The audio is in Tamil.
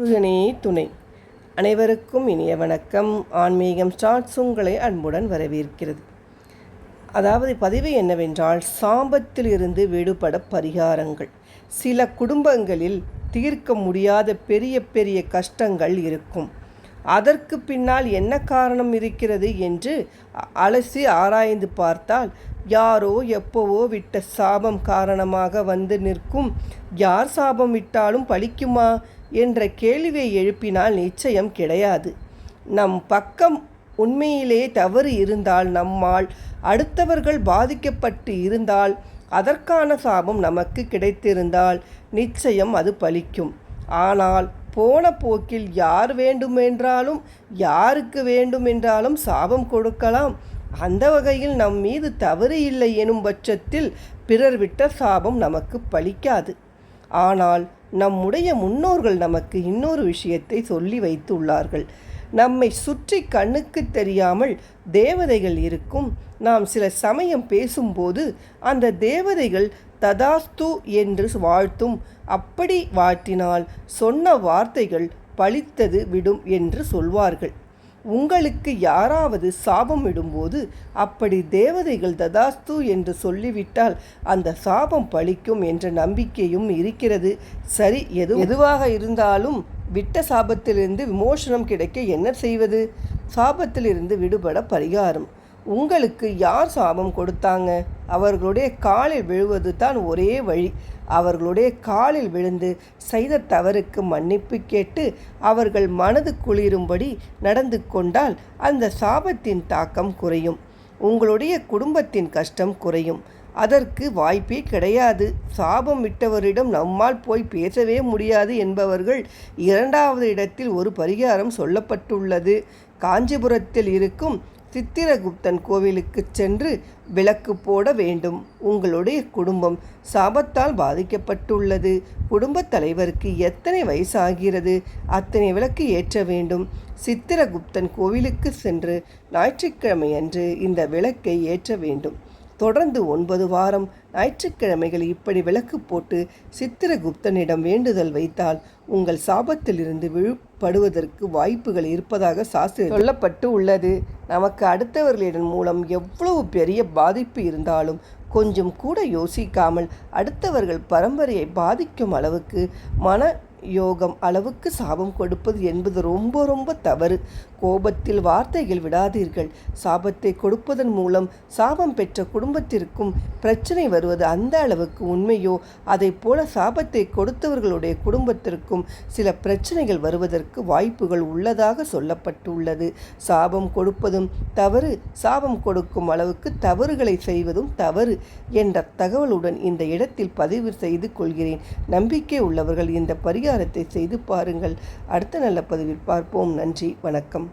முருகனே துணை. அனைவருக்கும் இனிய வணக்கம். ஆன்மீகம் ஸ்டார்ட்ஸ் உங்களை அன்புடன் வரவேற்கிறது. அதாவது பதிவு என்னவென்றால் சாபத்தில் இருந்து விடுபட பரிகாரங்கள். சில குடும்பங்களில் தீர்க்க முடியாத பெரிய பெரிய கஷ்டங்கள் இருக்கும். அதற்கு பின்னால் என்ன காரணம் இருக்கிறது என்று அலசி ஆராய்ந்து பார்த்தால் யாரோ எப்போவோ விட்ட சாபம் காரணமாக வந்து நிற்கும். யார் சாபம் விட்டாலும் பழிக்குமா என்ற கேள்வியை எழுப்பினால் நிச்சயம் கிடையாது. நம் பக்கம் உண்மையிலே தவறு இருந்தால் நம்மால் அடுத்தவர்கள் பாதிக்கப்பட்டு இருந்தால் அதற்கான சாபம் நமக்கு கிடைத்திருந்தால் நிச்சயம் அது பலிக்கும். ஆனால் போன போக்கில் யார் வேண்டுமென்றாலும் யாருக்கு வேண்டுமென்றாலும் சாபம் கொடுக்கலாம். அந்த வகையில் நம் மீது தவறு இல்லை எனும் பட்சத்தில் பிறர் விட்ட சாபம் நமக்கு பலிக்காது. ஆனால் நம்முடைய முன்னோர்கள் நமக்கு இன்னொரு விஷயத்தை சொல்லி வைத்துள்ளார்கள். நம்மை சுற்றி கண்ணுக்கு தெரியாமல் தேவதைகள் இருக்கும். நாம் சில சமயம் பேசும்போது அந்த தேவதைகள் ததாஸ்து என்று வாழ்த்தும். அப்படி வாழ்த்தினால் சொன்ன வார்த்தைகள் பழித்தது விடும் என்று சொல்வார்கள். உங்களுக்கு யாராவது சாபம் இடும்போது அப்படி தேவதைகள் ததாஸ்து என்று சொல்லிவிட்டால் அந்த சாபம் பழிக்கும் என்ற நம்பிக்கையும் இருக்கிறது. சரி எது எதுவாக இருந்தாலும் விட்ட சாபத்திலிருந்து விமோசனம் கிடைக்க என்ன செய்வது? சாபத்திலிருந்து விடுபட பரிகாரம். உங்களுக்கு யார் சாபம் கொடுத்தாங்க? அவர்களுடைய காலில் விழுவது தான் ஒரே வழி. அவர்களுடைய காலில் விழுந்து செய்த தவறுக்கு மன்னிப்பு கேட்டு அவர்கள் மனது குளிரும்படி நடந்து கொண்டால் அந்த சாபத்தின் தாக்கம் குறையும். உங்களுடைய குடும்பத்தின் கஷ்டம் குறையும். அதற்கு வாய்ப்பே கிடையாது. சாபம் விட்டவரிடம் நம்மால் போய் பேசவே முடியாது என்பவர்கள் இரண்டாவது இடத்தில் ஒரு பரிகாரம் சொல்லப்பட்டுள்ளது. காஞ்சிபுரத்தில் இருக்கும் சித்திரகுப்தன் கோவிலுக்கு சென்று விளக்கு போட வேண்டும். உங்களுடைய குடும்பம் சாபத்தால் பாதிக்கப்பட்டுள்ளது. குடும்பத் தலைவருக்கு எத்தனை வயசாகிறது? அத்தனை விளக்கு ஏற்ற வேண்டும். சித்திரகுப்தன் கோவிலுக்கு சென்று ஞாயிற்றுக்கிழமை அன்று இந்த விளக்கை ஏற்ற வேண்டும். தொடர்ந்து ஒன்பது வாரம் ஞாயிற்றுக்கிழமைகள் இப்படி விளக்கு போட்டு சித்திரகுப்தனிடம் வேண்டுதல் வைத்தால் உங்கள் சாபத்திலிருந்து விழுப்படுவதற்கு வாய்ப்புகள் இருப்பதாக சாஸ்திர சொல்லப்பட்டு உள்ளது. நமக்கு அடுத்தவர்களிடம் மூலம் எவ்வளவு பெரிய பாதிப்பு இருந்தாலும் கொஞ்சம் கூட யோசிக்காமல் அடுத்தவர்கள் பரம்பரையை பாதிக்கும் அளவுக்கு மன யோகம் அளவுக்கு சாபம் கொடுப்பது என்பது ரொம்ப ரொம்ப தவறு. கோபத்தில் வார்த்தைகள் விடாதீர்கள். சாபத்தை கொடுப்பதன் மூலம் சாபம் பெற்ற குடும்பத்திற்கும் பிரச்சனை வருவது அந்த அளவுக்கு உண்மையோ? அதை போல சாபத்தை கொடுத்தவர்களுடைய குடும்பத்திற்கும் சில பிரச்சனைகள் வருவதற்கு வாய்ப்புகள் உள்ளதாக சொல்லப்பட்டுள்ளது. சாபம் கொடுப்பதும் தவறு. சாபம் கொடுக்கும் அளவுக்கு தவறுகளை செய்வதும் தவறு என்ற தகவலுடன் இந்த இடத்தில் பதிவு செய்து கொள்கிறேன். நம்பிக்கை உள்ளவர்கள் இந்த பரிகாரத்தை செய்து பாருங்கள். அடுத்த நல்ல பதிவில் பார்ப்போம். நன்றி. வணக்கம்.